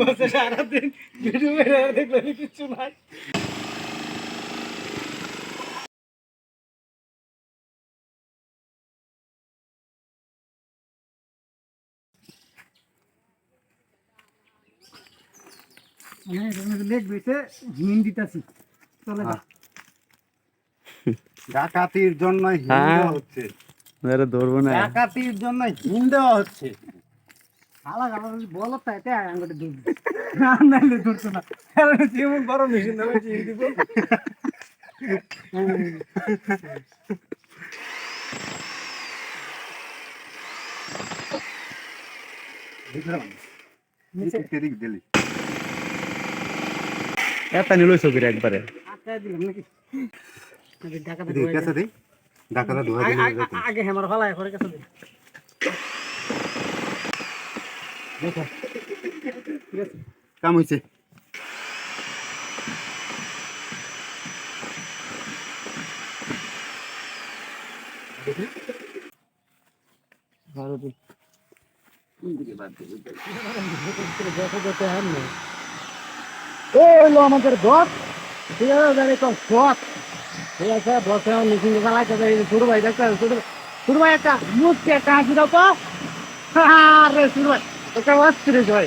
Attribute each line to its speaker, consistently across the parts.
Speaker 1: বসে সারাদিন ভিডিও বের দেখলে কিছু নাই। হিন্দিতাছি চলে যা।
Speaker 2: ডাকাতির জন্য হিন্দু
Speaker 3: হ্যাঁ।
Speaker 2: হচ্ছে।
Speaker 3: ধরবো না।
Speaker 2: ডাকাতির জন্য হিন্দু হচ্ছে।
Speaker 1: খালা খালা বলো তাই তাই আঙ্গুটি দুধ নাইলে ধরতো না। কারণ যেমন বড় মেশিন দেবে? চিনি দিব
Speaker 3: এটা একবারে?
Speaker 1: দিলাম নাকি?
Speaker 2: ধোয়া
Speaker 1: আগে- হেমার ফালায় করে কাছে দেখো ঠিক আছে
Speaker 2: কাম হইছে
Speaker 1: ভালো দিই দেখো যেতে হ্যাঁ না ও হলো আমাদের দত ঠিক আছে জানি তো দত ঠিক আছে বসে মিশিং চালাইতে যাই শুরু ভাই দেখতে শুরু শুরু ভাই একটা মুখকে একটা হাসি দাও তো আরে শুরু ভাই একটা অস্থির ভাই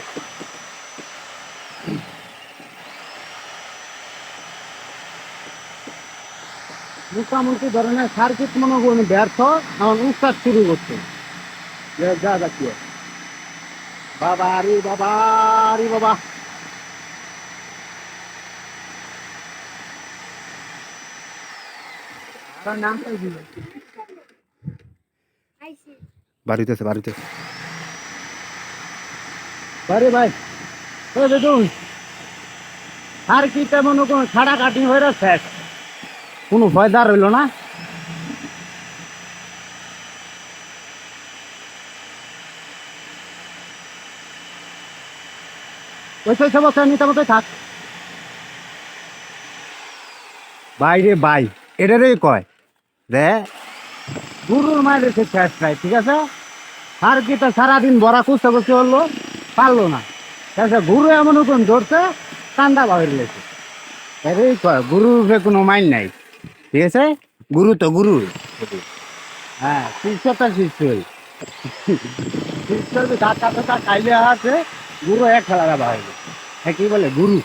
Speaker 1: মোটামুটি ধরনের সার্কিট মনে করুন ব্যর্থ আমার উৎসাহ শুরু করছে। যা যা বাবা রে বাবা রে বাবা।
Speaker 2: বাড়িতেছে বাড়িতে
Speaker 1: আরে ভাই দেখুন সার্কিটটা মনে করুন ছাড়া কাটি হয়ে শেষ? কোনো ফায়দা রইল না? ওই তো সমস্যা নিতে মতো থাক।
Speaker 2: বাইরে বাই এটারে কয়? রে?
Speaker 1: গুরুর মায়ের শেষ নাই ঠিক আছে? আর কি তো সারাদিন বড়া কুস্তা কুস্তি হলো? পারল না। গুরু এমন কোন ধরছে কান্দা বাহির লেছে
Speaker 2: কয় গুরুর উপরে কোনো মাইন নাই। ঠিক আছে? গুরু তো গুরু।
Speaker 1: হ্যাঁ শিষ্যটা শিষ্যই শিষ্যর ধাক্কা খাইলে আছে গুরু এক খেলাটা বাহির হ্যাঁ কি বলে? গুরু।